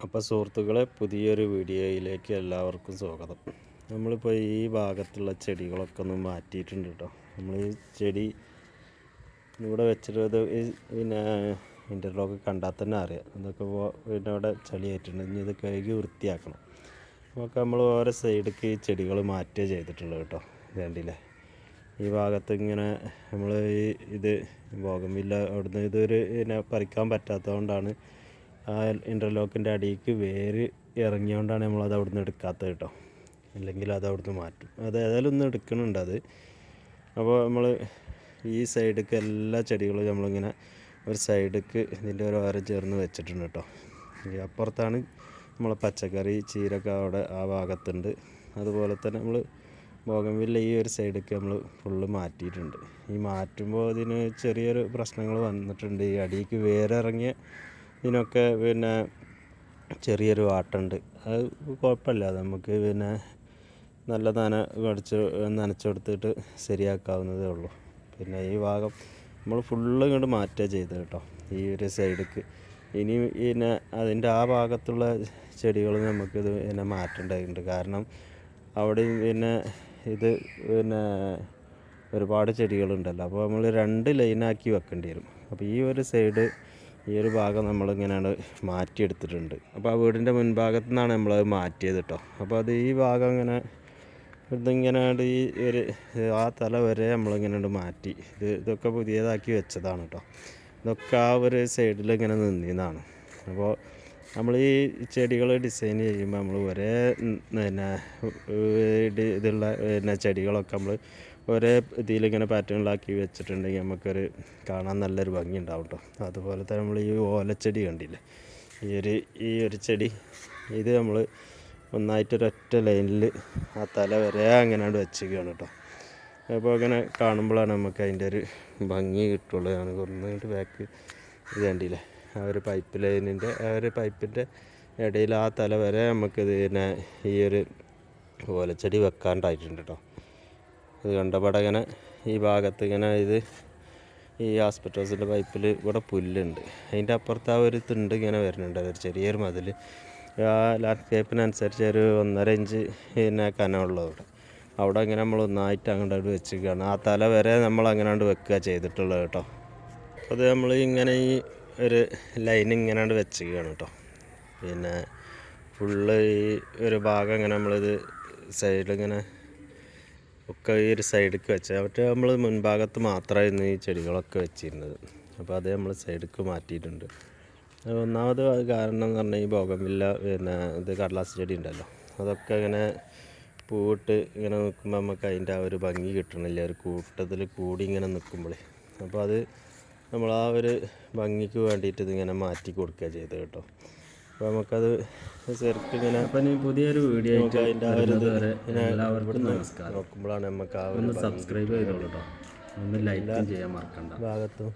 അപ്പോൾ സുഹൃത്തുക്കളെ പുതിയൊരു വീഡിയോയിലേക്ക് എല്ലാവർക്കും സ്വാഗതം. നമ്മളിപ്പോൾ ഈ ഭാഗത്തുള്ള ചെടികളൊക്കെ ഒന്ന് മാറ്റിയിട്ടുണ്ട് കേട്ടോ നമ്മൾ ഈ ചെടി ഇവിടെ വെച്ചിട്ട് പിന്നെ ഇന്റർലോക്ക് കണ്ടാൽ തന്നെ അറിയാം. ഇതൊക്കെ പോ- പിന്നെ അവിടെ ചളിയായിട്ടുണ്ട് ഇനി ഇത് കഴുകി വൃത്തിയാക്കണം. അപ്പോൾ നമ്മൾ ഓരോ സൈഡിലേക്ക് ഈ ചെടികൾ മാറ്റുക ചെയ്തിട്ടുള്ളത് കേട്ടോ രണ്ടിലെ. ഈ ഭാഗത്ത് ഇങ്ങനെ നമ്മൾ ഈ ഇത് ബോഗമില്ല അവിടുന്ന് ഇതൊരു പിന്നെ പറിക്കാൻ പറ്റാത്തതുകൊണ്ടാണ് ആ ഇന്റർലോക്കിന്റെ അടിയിലേക്ക് വേര് ഇറങ്ങിയോണ്ടാണ് നമ്മളത് അവിടുന്ന് എടുക്കാത്തത് കേട്ടോ. അല്ലെങ്കിൽ അത് അവിടുന്ന് മാറ്റും. അത് ഏതായാലും ഒന്ന് എടുക്കുന്നുണ്ട് അത്. അപ്പോൾ നമ്മൾ ഈ സൈഡിലേക്ക് എല്ലാ ചെടികളും നമ്മളിങ്ങനെ ഒരു സൈഡിലേക്ക് ഇതിന്റെ ഒരു ഓരം ചേർന്ന് വെച്ചിട്ടുണ്ട് കേട്ടോ. ഈ അപ്പുറത്താണ് നമ്മളെ പച്ചക്കറി ചീരൊക്കെ അവിടെ ആ ഭാഗത്തുണ്ട്. അതുപോലെ തന്നെ നമ്മൾ ബോഗംവില്ല ഈ ഒരു സൈഡൊക്കെ നമ്മൾ ഫുള്ള് മാറ്റിയിട്ടുണ്ട്. ഈ മാറ്റുമ്പോൾ അതിന് ചെറിയൊരു പ്രശ്നങ്ങൾ വന്നിട്ടുണ്ട്. ഈ അടിയിലേക്ക് വേരിറങ്ങിയ ഇതിനൊക്കെ പിന്നെ ചെറിയൊരു വാട്ടുണ്ട് അത് കുഴപ്പമില്ല. നമുക്ക് പിന്നെ നല്ല നന കടിച്ച് നനച്ചെടുത്തിട്ട് ശരിയാക്കാവുന്നതേ ഉള്ളൂ. പിന്നെ ഈ ഭാഗം നമ്മൾ ഫുള്ള് ഇങ്ങോട്ട് മാറ്റുക ചെയ്തത് കേട്ടോ ഈ ഒരു സൈഡിലേക്ക് ഇനി പിന്നെ അതിന്റെ ആ ഭാഗത്തുള്ള ചെടികൾ നമുക്കിത് പിന്നെ മാറ്റേണ്ടതുണ്ട്. കാരണം അവിടെ പിന്നെ ഇത് പിന്നെ ഒരുപാട് ചെടികളുണ്ടല്ലോ. അപ്പോൾ നമ്മൾ രണ്ട് ലൈനാക്കി വെക്കേണ്ടി വരും. അപ്പോൾ ഈ ഒരു സൈഡ് ഈ ഒരു ഭാഗം നമ്മളിങ്ങനെയാണ് മാറ്റിയെടുത്തിട്ടുണ്ട്. അപ്പോൾ ആ വീടിന്റെ മുൻഭാഗത്തു നിന്നാണ് നമ്മളത് മാറ്റിയത് കേട്ടോ അപ്പോൾ അത് ഈ ഭാഗം ഇങ്ങനെ ഇതിങ്ങനെയാണ് ഈ ഒരു ആ തല വരെ നമ്മളിങ്ങനെ മാറ്റി. ഇത് ഇതൊക്കെ പുതിയതാക്കി വെച്ചതാണ് കേട്ടോ ഇതൊക്കെ ആ ഒരു സൈഡിൽ ഇങ്ങനെ നിന്നതാണ് അപ്പോൾ നമ്മൾ ഈ ചെടികൾ ഡിസൈൻ ചെയ്യുമ്പോൾ നമ്മൾ ഒരേ പിന്നെ ഇത് ഇതുള്ള പിന്നെ ചെടികളൊക്കെ നമ്മൾ ഒരേ ഇതിലിങ്ങനെ പാറ്റേണിലാക്കി വെച്ചിട്ടുണ്ടെങ്കിൽ നമുക്കൊരു കാണാൻ നല്ലൊരു ഭംഗി ഉണ്ടാവും കേട്ടോ അതുപോലെ തന്നെ നമ്മൾ ഈ ഓലച്ചെടി കണ്ടില്ലേ? ഈ ഒരു ഈ ഒരു ചെടി ഇത് നമ്മൾ ഒന്നായിട്ടൊരൊറ്റ ലൈനിൽ ആ തല വരെ അങ്ങനെ വെച്ചിരിക്കുകയാണ് കേട്ടോ അപ്പോൾ അങ്ങനെ കാണുമ്പോഴാണ് നമുക്ക് അതിന്റെ ഒരു ഭംഗി കിട്ടുള്ളൂ. ഞാൻ ഒന്നായിട്ട് ബാക്ക് ഇത് കണ്ടില്ലേ? ആ ഒരു പൈപ്പ് ലൈനിന്റെ ആ ഒരു പൈപ്പിന്റെ ഇടയിൽ ആ തല വരെ നമുക്ക് പിന്നെ ഈ ഒരു ഓലച്ചെടി വെക്കാണ്ടായിട്ടുണ്ട് കേട്ടോ ഇത് കണ്ടപാടെ ഇങ്ങനെ ഈ ഭാഗത്ത് ഇങ്ങനെ ഇത് ഈ ആസ്പെറ്റോസിന്റെ പൈപ്പിൽ ഇവിടെ പുല്ലുണ്ട്. അതിന്റെ അപ്പുറത്ത് ആ ഒരു തിണ്ട് ഇങ്ങനെ വരുന്നുണ്ട്. അതൊരു ചെറിയൊരു മതിൽ ആ ലാൻഡ്സ്കേപ്പിനനുസരിച്ച് ഒരു ഒന്നര ഇഞ്ച് പിന്നെ കനമുള്ളത് അവിടെ അവിടെ ഇങ്ങനെ നമ്മൾ ഒന്നായിട്ട് അങ്ങോട്ട് വെച്ചിരിക്കുകയാണ്. ആ തല വരെ നമ്മൾ അങ്ങനാണ്ട് വെക്കുക ചെയ്തിട്ടുള്ളത് കേട്ടോ അത് നമ്മൾ ഇങ്ങനെ ഈ ഒരു ലൈൻ ഇങ്ങനെ വെച്ചിരിക്കുകയാണ് കേട്ടോ പിന്നെ ഫുള്ള് ഈ ഒരു ഭാഗം ഇങ്ങനെ നമ്മളിത് സൈഡിൽ ഇങ്ങനെ ഒക്കെ ഈ ഒരു സൈഡിലേക്ക് വെച്ചത് മറ്റേ നമ്മൾ മുൻഭാഗത്ത് മാത്രമായിരുന്നു ഈ ചെടികളൊക്കെ വെച്ചിരുന്നത്. അപ്പോൾ അത് നമ്മൾ സൈഡിലേക്ക് മാറ്റിയിട്ടുണ്ട്. ഒന്നാമത് കാരണം എന്ന് പറഞ്ഞാൽ ഈ ബോഗമില്ല പിന്നെ ഇത് കടലാസ് ചെടി ഉണ്ടല്ലോ. അതൊക്കെ ഇങ്ങനെ പൂവിട്ട് ഇങ്ങനെ നിൽക്കുമ്പോൾ നമുക്ക് അതിന്റെ ആ ഒരു ഭംഗി കിട്ടണില്ല. ഒരു കൂട്ടത്തിൽ കൂടി ഇങ്ങനെ നിൽക്കുമ്പോൾ അപ്പോൾ അത് നമ്മൾ ആ ഒരു ഭംഗിക്ക് വേണ്ടിയിട്ട് ഇതിങ്ങനെ മാറ്റി കൊടുക്കുക ചെയ്തത് കേട്ടോ. അപ്പോൾ നമുക്കത് ശരിക്കും ഇങ്ങനെ അപ്പം പുതിയൊരു വീഡിയോ ആയിട്ട് അതിന്റെ ആ ഒരു എല്ലാവർക്കും നമസ്കാരം. നോക്കുമ്പോഴാണ് നമുക്ക് ആ ഒരു സബ്സ്ക്രൈബ് ചെയ്തോളൂ കേട്ടോ. ഒന്ന് ലൈക്ക് ചെയ്യാൻ മറക്കണ്ട. ഭാഗത്തും